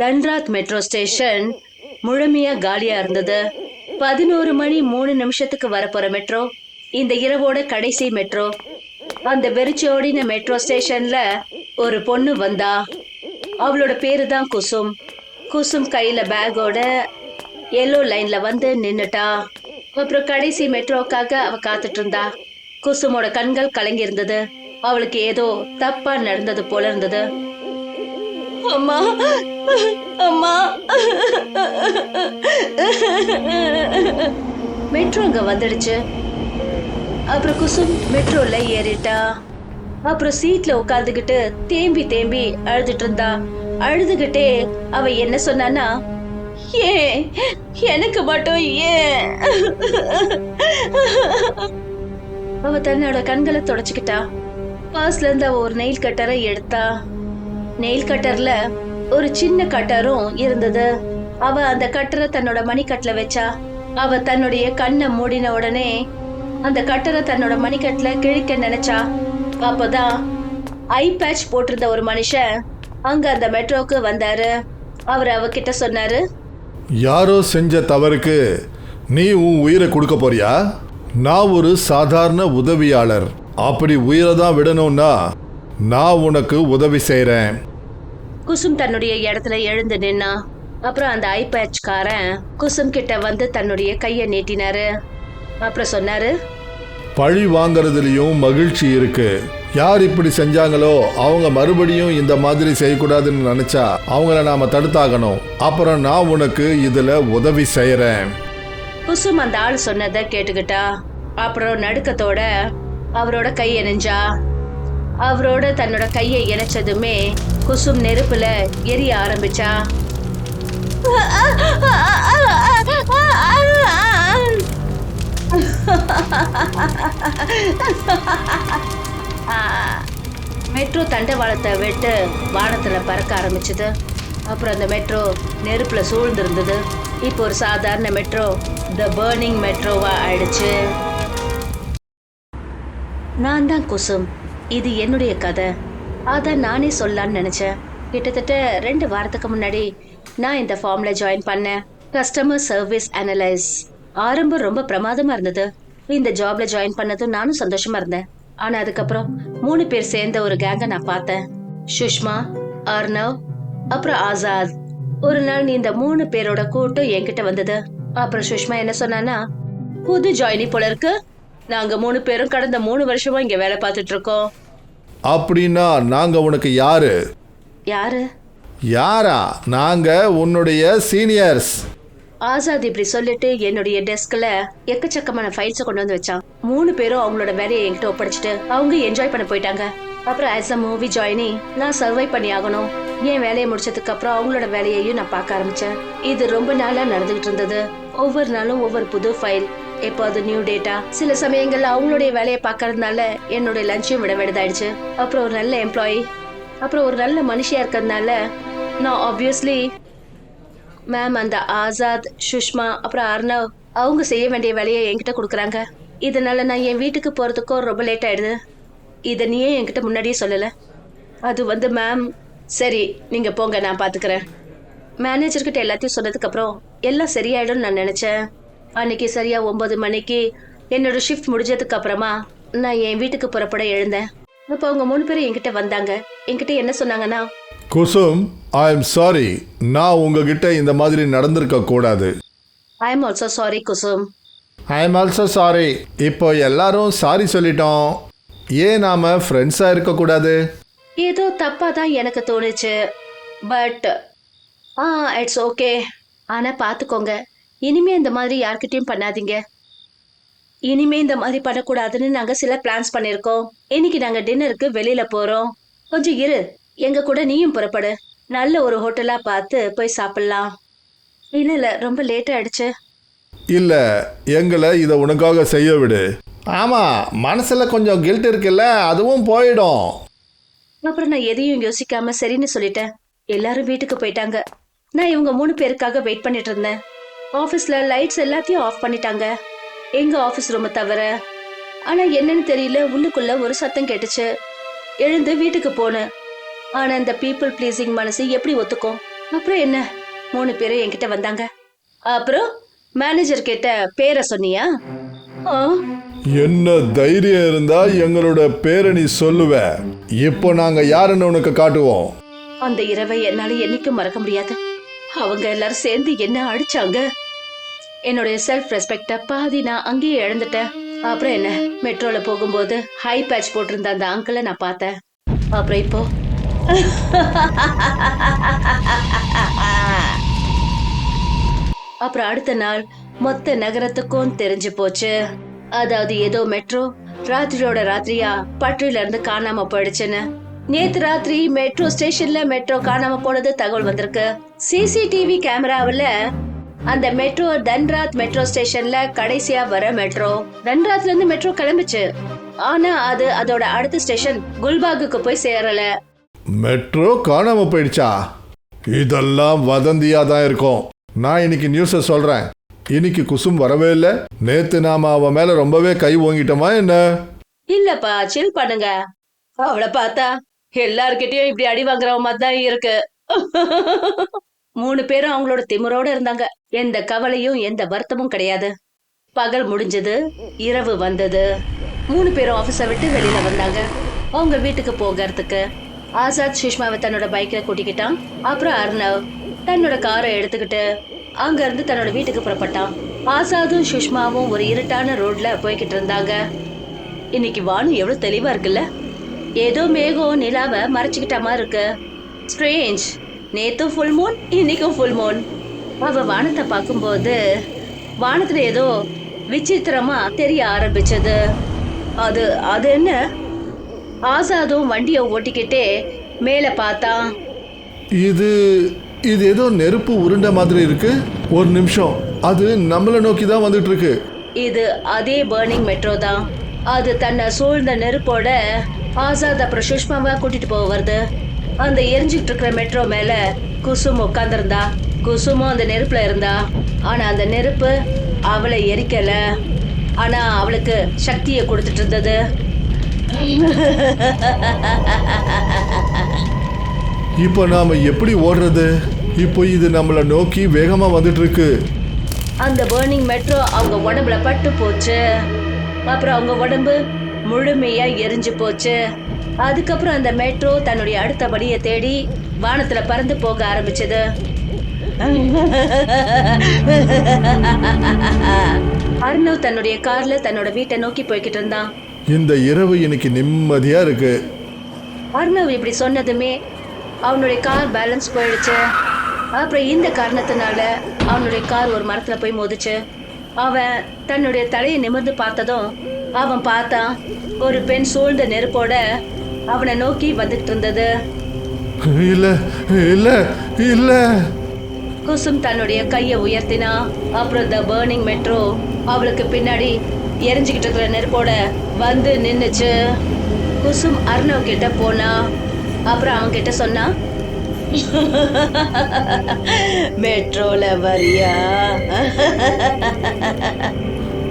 தன்ராத் metro station முழுமையா காலியா இருந்தது. பதினோரு மணி மூணு நிமிஷத்துக்கு வரப்போற மெட்ரோ இந்த இரவோட கடைசி மெட்ரோ. அந்த வெறிச்சோடின மெட்ரோ ஸ்டேஷன்ல ஒரு பொண்ணு வந்தா. அவளோட பேரு தான் குசும். குசும் கையில பேக்கோட எல்லோ லைன்ல வந்து நின்னுட்டா. அப்புறம் கடைசி மெட்ரோக்காக அவ காத்துட்டு இருந்தா. குசுமோட கண்கள் கலங்கி இருந்தது. அவளுக்கு ஏதோ தப்பா நடந்தது போல இருந்தது. அம்மா. அம்மா. மெட்ரோ அங்க வந்துடுச்சு. அப்புறம் குசும் மெட்ரோல ஏறிட்டா. அப்புறம் சீட்ல உட்காந்துக்கிட்டு தேம்பி தேம்பி அழுதுட்டு இருந்தா. அழுதுகிட்டே அவ என்ன சொன்னான்னா ஏன் எனக்கு மட்டும் ஏன் அவ தன்னோட கண்களை தொடச்சுக்கிட்டா. பாஸ்ல இருந்து அவ ஒரு நெயில் கட்டரை எடுத்தா. நெயில் கட்டர்ல ஒரு சின்ன கட்டரும் இருந்தது. அவ அந்த கட்டரை தன்னோட மணிக்கட்டுல வச்சா அவ தன்னுடைய கண்ணை மூடின உடனே அந்த கட்டரை தன்னோட மணிக்கட்டுல கிழிக்க நினைச்சா அப்பதான் ஐ பேட்ச் போட்டிருந்த ஒரு மனுஷன் அங்க அந்த மெட்ரோக்கு வந்தாரு. அவர் அவகிட்ட சொன்னாரு யாரோ செஞ்ச தவறுக்கு நீ உன் உயிரை கொடுக்க போறியா? நான் ஒரு சாதாரண உதவியாளர். அப்படி உயிரை தான் விடணும்னா நான் உனக்கு உதவி செய்கிறேன் குசும் தன்னுடைய இடத்துல எழுந்து நின்னா அப்புறம் அந்த ஐ பேட்ச்காரன் குசும் கிட்ட வந்து தன்னுடைய கைய நீட்டினாரு. அப்புறம் சொன்னாரு பழி வாங்குறதுலயும் மகிழ்ச்சி இருக்கு. யார் இப்படி செஞ்சாங்களோ அவங்க மறுபடியும் இந்த மாதிரி செய்யக்கூடாதுன்னு நினைச்சா அவங்கள நாம தடுத்தாகணும். அப்புறம் நான் உனக்கு இதுல உதவி செய்யறேன் குசும் அந்த ஆள் சொன்னதை கேட்டுக்கிட்டா அப்புறம் நடுக்கத்தோட அவரோட கை இணைஞ்சா அவரோட தன்னோட கையை இணைச்சதுமே குசும் நெருப்புல எரிய ஆரம்பிச்சா. மெட்ரோ தண்டவாளத்தை விட்டு வானத்துல பறக்க ஆரம்பிச்சது. அப்புறம் அந்த மெட்ரோ நெருப்புல சூழ்ந்திருந்தது. இப்போ ஒரு சாதாரண மெட்ரோ த பேர்னிங் மெட்ரோவா ஆயிடுச்சு. நான் தான் குசும். இது என்னுடைய கதை. அதான் நானே சொல்லலான்னு நினைச்சேன். கிட்டத்தட்ட ரெண்டு வாரத்துக்கு முன்னாடி நான் இந்த ஃபார்ம்ல ஜாயின் பண்ணேன். கஸ்டமர் சர்வீஸ் அனலைஸ் ஆரம்பம் ரொம்ப பிரமாதமா இருந்தது. இந்த ஜாப்ல ஜாயின் பண்ணதும் நானும் சந்தோஷமா இருந்தேன். ஆனா அதுக்கப்புறம் மூணு பேர் சேர்ந்த ஒரு கேங்க நான் பார்த்தேன். சுஷ்மா அர்ணவ் அப்புறம் ஆசாத். ஒரு நாள் நீ இந்த மூணு பேரோட கூட்டம் என்கிட்ட வந்தது. அப்புறம் சுஷ்மா என்ன சொன்னான்னா புது ஜாயினி போல இருக்கு. நாங்க மூணு பேரும் கடந்த மூணு வருஷமா இங்க வேலை பார்த்துட்டு இருக்கோம் அப்படின்னா நாங்க உனக்கு யாரு? யாரு? யாரா? நாங்க உன்னுடைய சீனியர்ஸ். ஆசாத் இப்படி சொல்லிட்டு என்னுடைய டெஸ்க்ல எக்கச்சக்கமான ஃபைல்ஸை கொண்டு வந்து வச்சான். மூணு பேரும் அவங்களோட வேலையை என்கிட்ட ஒப்படைச்சிட்டு அவங்க என்ஜாய் பண்ண போயிட்டாங்க. அப்புறம் ஆஸ் அ மூவி ஜாயினி நான் சர்வை பண்ணி ஆகணும். என் வேலையை முடிச்சதுக்கு அப்புறம் அவங்களோட வேலையையும் நான் பார்க்க ஆரம்பிச்சேன். இது ரொம்ப நாளா நடந்துகிட்டு இருந்தது. ஒவ்வொரு நாளும் ஒவ்வொரு புது ஃபைல் இப்போ அது நியூ டேட்டா சில சமயங்கள்ல அவங்களுடைய வேலையை பார்க்கறதுனால என்னுடைய லஞ்சையும் விட வேண்டியதாயிடுச்சு அப்புறம் ஒரு நல்ல எம்ப்ளாயி அப்புறம் ஒரு நல்ல மனுஷியா இருக்கிறதுனால நான் ஆப்வியஸ்லி மேம் அந்த ஆசாத் சுஷ்மா அப்புறம் அர்ணவ் அவங்க செய்ய வேண்டிய வேலையை என்கிட்ட கொடுக்குறாங்க. இதனால நான் என் வீட்டுக்கு போகிறதுக்கும் ரொம்ப லேட் ஆயிடுது. இதை நீயே என்கிட்ட முன்னாடியே சொல்லலை. அது வந்து மேம் சரி நீங்கள் போங்க நான் பார்த்துக்கிறேன் மேனேஜர்கிட்ட எல்லாத்தையும் சொன்னதுக்கப்புறம் எல்லாம் சரியாயிடும்னு நான் நினச்சேன். அன்னைக்கு சரியாக ஒம்பது மணிக்கு என்னோட ஷிஃப்ட் முடிஞ்சதுக்கு அப்புறமா நான் என் வீட்டுக்கு புறப்பட எழுந்தேன். அப்போ அவங்க மூணு பேரும் என்கிட்ட வந்தாங்க. என்கிட்ட என்ன சொன்னாங்கன்னா குசும் ஐ எம் சாரி நான் உங்ககிட்ட இந்த மாதிரி நடந்திருக்க கூடாது. I am also sorry Kusum. I am also sorry இப்போ எல்லாரும் சாரி சொல்லிட்டோம். ஏன் நாம ஃப்ரெண்ட்ஸாக இருக்கக்கூடாது ஏதோ தப்பா தான் எனக்கு தோணுச்சு. பட் ஆ இட்ஸ் ஓகே ஆனா பாத்துக்கோங்க இனிமே இந்த மாதிரி யார்கிட்டயும் பண்ணாதீங்க. இனிமே இந்த மாதிரி பண்ணக்கூடாதுன்னு நாங்க சில பிளான்ஸ் பண்ணிருக்கோம். இன்னைக்கு நாங்க டின்னருக்கு வெளியில போறோம். கொஞ்சம் இரு. எங்க கூட நீயும் புறப்படு. நல்ல ஒரு ஹோட்டலா பார்த்து போய் சாப்பிடலாம். இல்ல இல்ல ரொம்ப லேட் ஆயிடுச்சு. இல்லை எங்களை இதை உனக்காக செய்ய விடு. ஆமாம் மனசில் கொஞ்சம் கில்ட் இருக்குல்ல அதுவும் போயிடும். அப்புறம் நான் எதையும் யோசிக்காம சரின்னு சொல்லிட்டேன். எல்லாரும் வீட்டுக்கு போயிட்டாங்க. நான் இவங்க மூணு பேருக்காக வெயிட் பண்ணிட்டு இருந்தேன். ஆஃபீஸ்ல லைட்ஸ் எல்லாத்தையும் ஆஃப் பண்ணிட்டாங்க. எங்க ஆஃபீஸ் ரூமை தவிர ஆனா என்னன்னு தெரியல உள்ளுக்குள்ள ஒரு சத்தம் கேட்டுச்சு. எழுந்து வீட்டுக்கு போனேன். ஆனா இந்த பீப்புள் ப்ளீசிங் மனசு எப்படி ஒத்துக்கும்? அப்புறம் என்ன? மூணு பேரும் என்கிட்ட வந்தாங்க. அப்புறம் மேனேஜர் கிட்ட பேரை சொன்னியா? ஆ, என்ன தைரியம் இருந்தா எங்களோட பேரை நீ சொல்லுவ. இப்போ நாங்க யாருன்னு உனக்கு காட்டுவோம்? அந்த இரவை என்னால என்னைக்கும் மறக்க முடியாது. அவங்க எல்லாரும் சேர்ந்து என்ன அடிச்சாங்க? என்னுடைய செல்ஃப் ரெஸ்பெக்ட பாதி நான் அங்கேயே இழந்துட்டேன். அப்புறம் என்ன? மெட்ரோல போகும்போது ஹை பேட்ச் போட்டிருந்த அந்த அங்கிளை நான் பார்த்தேன். அப்புறம் இப்போ? அப்புறம் அடுத்த நாள் மொத்த நகரத்துக்கும் தெரிஞ்சு போச்சு. அதாவது ஏதோ மெட்ரோ ராத்திரியோட ராத்திரியா பற்றில இருந்து காணாம போயிடுச்சுன்னு. நேத்து ராத்திரி மெட்ரோ ஸ்டேஷன்ல மெட்ரோ காணாம போனது தகவல் வந்திருக்கு. சிசிடிவி கேமராவுல அந்த மெட்ரோ தன்ராத் மெட்ரோ ஸ்டேஷன்ல கடைசியா வர மெட்ரோ தன்ராத்ல இருந்து மெட்ரோ கிளம்பிச்சு. ஆனா அது அதோட அடுத்த ஸ்டேஷன் குல்பாகுக்கு போய் சேரல. மெட்ரோ காணாம போயிடுச்சா? இதெல்லாம் வதந்தியா தான் இருக்கும். நான் இன்னைக்கு நியூஸை சொல்றேன். இன்னைக்கு குசும் வரவே இல்லை. நேத்து நாம அவன் மேல ரொம்பவே கை ஓங்கிட்டோமா என்ன? இல்லப்பா சில் பண்ணுங்க. அவளை பார்த்தா எல்லார்கிட்டயும் இப்படி அடி வாங்குற மாதிரி தான் இருக்கு. மூணு பேரும் அவங்களோட திமிரோட இருந்தாங்க. எந்த கவலையும் எந்த வருத்தமும் கிடையாது. பகல் முடிஞ்சது இரவு வந்தது. மூணு பேரும் ஆபீஸை விட்டு வெளியில வந்தாங்க. அவங்க வீட்டுக்கு போகிறதுக்கு. ஆசாத் சுஷ்மாவை தன்னோட பைக்ல கூட்டிக்கிட்டான். அப்புறம் அர்ணவ் தன்னோட காரை எடுத்துக்கிட்டு அங்க இருந்து தன்னோட வீட்டுக்கு புறப்பட்டான். ஆசாதும் சுஷ்மாவும் ஒரு இருட்டான ரோட்ல போய்கிட்டு இருந்தாங்க. இன்னைக்கு வானம் எவ்வளவு தெளிவா இருக்குல்ல? ஏதோ மேகம் நிலாவை மறைச்சுக்கிட்ட மாதிரி இருக்கு. ஸ்ட்ரேஞ்ச் நேத்தும் ஃபுல் மூன் இன்னைக்கும் ஃபுல் மூன் அவ வானத்தை பார்க்கும்போது வானத்துல ஏதோ விசித்திரமா தெரிய ஆரம்பிச்சது. அது அது என்ன? ஆசாதும் வண்டியை ஓட்டிக்கிட்டே மேல பார்த்தான். இது இது ஏதோ நெருப்பு உருண்டை மாதிரி இருக்கு. ஒரு நிமிஷம். அது நம்மளை நோக்கி தான் வந்துட்டு இருக்கு இது அதே பர்னிங் மெட்ரோ தான். அது தன்னை சூழ்ந்த நெருப்போட ஆசாத் அப்புறம் சுஷ்மாவா கூட்டிட்டு போக வருது. அந்த எரிஞ்சிட்டு இருக்கிற மெட்ரோ மேல குசும் உட்கார்ந்திருந்தா குசுமும் அந்த நெருப்புல இருந்தா. ஆனா அந்த நெருப்பு அவளை எரிக்கல. ஆனா அவளுக்கு சக்தியை கொடுத்துட்டு இருந்தது இப்போ நாம எப்படி ஓடுறது? இப்போ இது நம்மளை நோக்கி வேகமா வந்துட்டு இருக்கு அந்த பர்னிங் மெட்ரோ அவங்க உடம்புல பட்டு போச்சு. அப்புறம் அவங்க உடம்பு முழுமையா எரிஞ்சு போச்சு. அதுக்கப்புறம் அந்த மெட்ரோ தன்னுடைய அடுத்த படியை தேடி வானத்துல பறந்து போக ஆரம்பிச்சது. அர்ணவ் தன்னுடைய கார்ல தன்னோட வீட்டை நோக்கி போய்கிட்டு இருந்தான். இந்த இரவு இன்னைக்கு நிம்மதியா இருக்கு. அர்ணவ் இப்படி சொன்னதுமே அவனுடைய கார் பேலன்ஸ் போயிடுச்சு. அப்புறம் இந்த காரணத்தினால அவனுடைய கார் ஒரு மரத்துல போய் மோதுச்சு. அவன் தன்னுடைய தலையை நிமிர்ந்து பார்த்ததும் அவன் பார்த்தான் ஒரு பெண் சூழ்ந்த நெருப்போட அவனை நோக்கி வந்துட்டு இருந்தது இல்ல இல்ல இல்ல. குசும் தன்னுடைய கையை உயர்த்தினா அப்புறம் த பர்னிங் மெட்ரோ அவளுக்கு பின்னாடி எரிஞ்சுக்கிட்டு இருக்கிற நெருப்போட வந்து நின்னுச்சு. குசும் அர்ணவ் கிட்ட போனா அப்புறம் அவன் கிட்ட சொன்னா மெட்ரோல வரியா?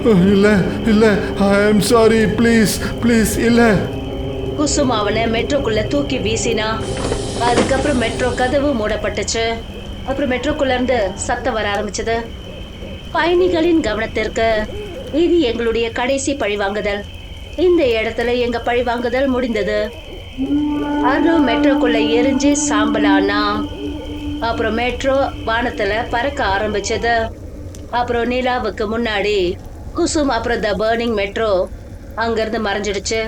இல்லை இல்லை. ஐ ஆம் சாரி ப்ளீஸ் ப்ளீஸ் இல்லை. குசும் அவனை மெட்ரோக்குள்ள தூக்கி வீசினா அதுக்கப்புறம் மெட்ரோ கதவு மூடப்பட்டுச்சு. அப்புறம் மெட்ரோக்குள்ள இருந்து சத்தம் வர ஆரம்பிச்சது. பயணிகளின் கவனத்திற்கு இது எங்களுடைய கடைசி பழிவாங்குதல் இந்த இடத்துல எங்க பழிவாங்குதல் முடிந்தது. அருண் மெட்ரோக்குள்ள எரிஞ்சு சாம்பலானா. அப்புறம் மெட்ரோ வானத்துல பறக்க ஆரம்பிச்சது. அப்புறம் நிலாவுக்கு முன்னாடி குசும் அப்புறம் த பர்னிங் மெட்ரோ அங்கிருந்து மறைஞ்சிடுச்சு.